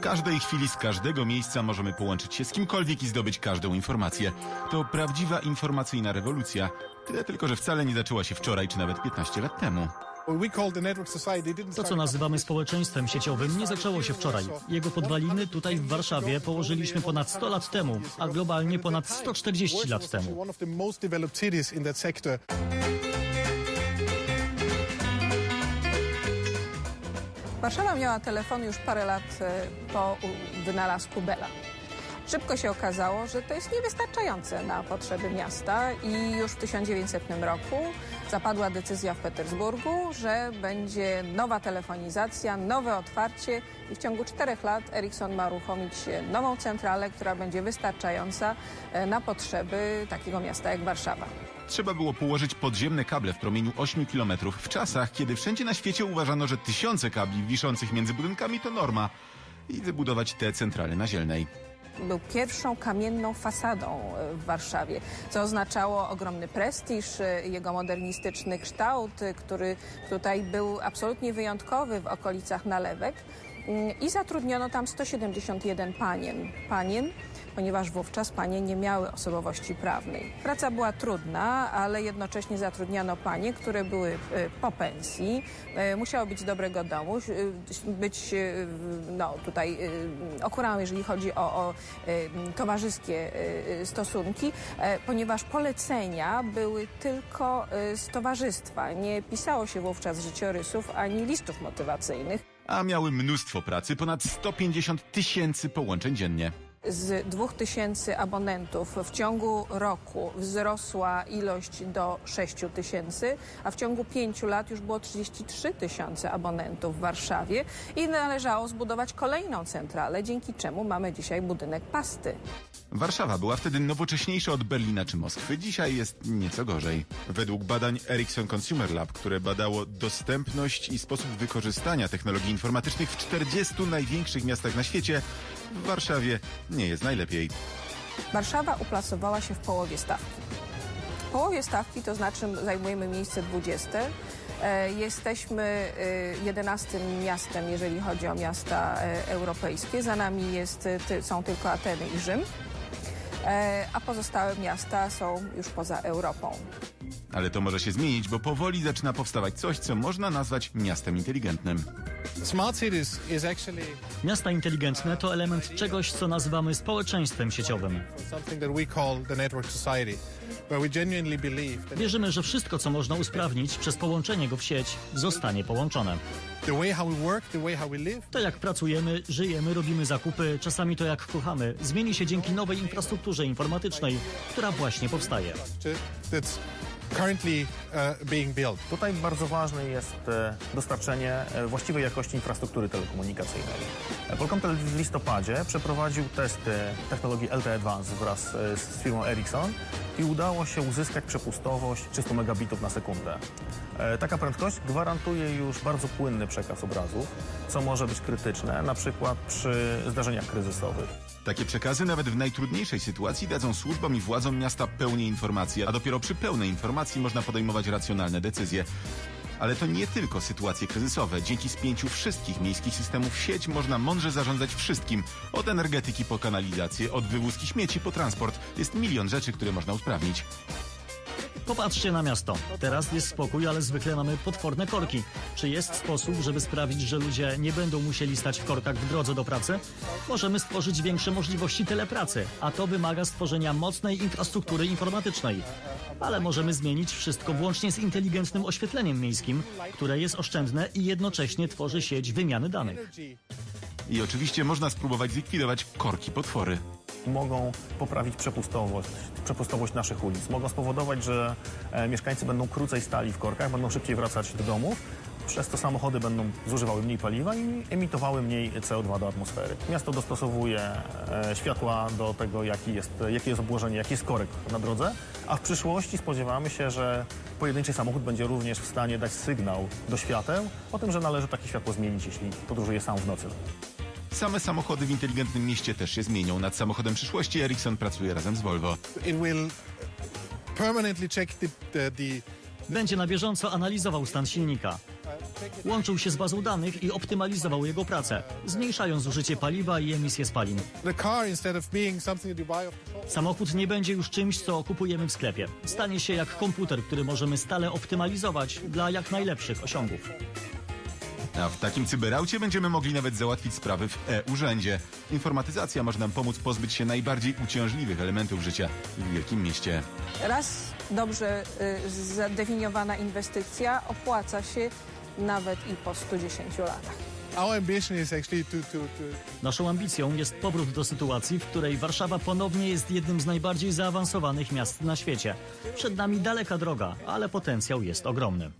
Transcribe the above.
każdej chwili z każdego miejsca możemy połączyć się z kimkolwiek i zdobyć każdą informację. To prawdziwa informacyjna rewolucja. Tyle tylko, że wcale nie zaczęła się wczoraj czy nawet 15 lat temu. To, co nazywamy społeczeństwem sieciowym, nie zaczęło się wczoraj. Jego podwaliny tutaj w Warszawie położyliśmy ponad 100 lat temu, a globalnie ponad 140 lat temu. Warszawa miała telefon już parę lat e, po wynalazku Bella. Szybko się okazało, że to jest niewystarczające na potrzeby miasta i już w 1900 roku zapadła decyzja w Petersburgu, że będzie nowa telefonizacja, nowe otwarcie i w ciągu czterech lat Ericsson ma uruchomić nową centralę, która będzie wystarczająca e, na potrzeby takiego miasta jak Warszawa. Trzeba było położyć podziemne kable w promieniu 8 km w czasach, kiedy wszędzie na świecie uważano, że tysiące kabli wiszących między budynkami to norma i wybudować te centrale naziemnej. Był pierwszą kamienną fasadą e, w Warszawie, co oznaczało ogromny prestiż, e, jego modernistyczny kształt, e, który tutaj był absolutnie wyjątkowy w okolicach Nalewek. Mm, I zatrudniono tam 171 panien. Panien, ponieważ wówczas panie nie miały osobowości prawnej. Praca była trudna, ale jednocześnie zatrudniano panie, które były e, po pensji, e, musiały być dobrego domu, e, być no, tutaj okurałą, jeżeli chodzi o, o towarzyskie stosunki, ponieważ polecenia były tylko z towarzystwa. Nie pisało się wówczas życiorysów ani listów motywacyjnych. A miały mnóstwo pracy, ponad 150 tysięcy połączeń dziennie. Z 2000 abonentów w ciągu roku wzrosła ilość do 6 tysięcy, a w ciągu 5 lat już było 33 tysiące abonentów w Warszawie i należało zbudować kolejną centralę, dzięki czemu mamy dzisiaj budynek pasty. Warszawa była wtedy nowocześniejsza od Berlina czy Moskwy, dzisiaj jest nieco gorzej. Według badań Ericsson Consumer Lab, które badało dostępność i sposób wykorzystania technologii informatycznych w 40 największych miastach na świecie, w Warszawie nie jest najlepiej. Warszawa uplasowała się w połowie stawki. W połowie stawki, to znaczy zajmujemy miejsce 20. E, Jesteśmy e, 11 miastem, jeżeli chodzi o miasta e, europejskie. Za nami jest, e, są tylko Ateny i Rzym, E, a pozostałe miasta są już poza Europą. Ale to może się zmienić, bo powoli zaczyna powstawać coś, co można nazwać miastem inteligentnym. Smart cities is actually Miasta inteligentne to element czegoś, co nazywamy społeczeństwem sieciowym. Wierzymy, że wszystko, co można usprawnić przez połączenie go w sieć, zostanie połączone. the way how we work, the way how we live, To jak pracujemy, żyjemy, robimy zakupy, czasami to jak kochamy, zmieni się dzięki nowej infrastrukturze informatycznej, która właśnie powstaje. Currently uh, being built. Tutaj bardzo ważne jest e, dostarczenie e, właściwej jakości infrastruktury telekomunikacyjnej. E, Polkomtel w listopadzie przeprowadził testy technologii LTE Advanced wraz e, z firmą Ericsson i udało się uzyskać przepustowość 300 megabitów na sekundę. E, Taka prędkość gwarantuje już bardzo płynny przekaz obrazów, co może być krytyczne, na przykład przy zdarzeniach kryzysowych. Takie przekazy nawet w najtrudniejszej sytuacji dadzą służbom i władzom miasta pełnej informacji, a dopiero przy pełnej informacji można podejmować racjonalne decyzje. Ale to nie tylko sytuacje kryzysowe. Dzięki spięciu wszystkich miejskich systemów sieć można mądrze zarządzać wszystkim. Od energetyki po kanalizację, od wywózki śmieci po transport. Jest milion rzeczy, które można usprawnić. Popatrzcie na miasto. Teraz jest spokój, ale zwykle mamy potworne korki. Czy jest sposób, żeby sprawić, że ludzie nie będą musieli stać w korkach w drodze do pracy? Możemy stworzyć większe możliwości telepracy, a to wymaga stworzenia mocnej infrastruktury informatycznej. Ale możemy zmienić wszystko włącznie z inteligentnym oświetleniem miejskim, które jest oszczędne i jednocześnie tworzy sieć wymiany danych. I oczywiście można spróbować zlikwidować korki potwory. mogą poprawić przepustowość, przepustowość naszych ulic. Mogą spowodować, że e, mieszkańcy będą krócej stali w korkach, będą szybciej wracać do domów. Przez to samochody będą zużywały mniej paliwa i emitowały mniej CO2 do atmosfery. Miasto dostosowuje e, światła do tego, jaki jest, jakie jest obłożenie, jaki jest korek na drodze, a w przyszłości spodziewamy się, że pojedynczy samochód będzie również w stanie dać sygnał do świateł o tym, że należy takie światło zmienić, jeśli podróżuje sam w nocy. Same samochody w inteligentnym mieście też się zmienią. Nad samochodem przyszłości Ericsson pracuje razem z Volvo. Będzie na bieżąco analizował stan silnika. Łączył się z bazą danych i optymalizował jego pracę, zmniejszając zużycie paliwa i emisję spalin. Samochód nie będzie już czymś, co kupujemy w sklepie. Stanie się jak komputer, który możemy stale optymalizować dla jak najlepszych osiągów. A w takim cyberaucie będziemy mogli nawet załatwić sprawy w e-urzędzie. Informatyzacja może nam pomóc pozbyć się najbardziej uciążliwych elementów życia w wielkim mieście. Raz dobrze y, zadefiniowana inwestycja opłaca się nawet i po 110 latach. Naszą ambicją jest powrót do sytuacji, w której Warszawa ponownie jest jednym z najbardziej zaawansowanych miast na świecie. Przed nami daleka droga, ale potencjał jest ogromny.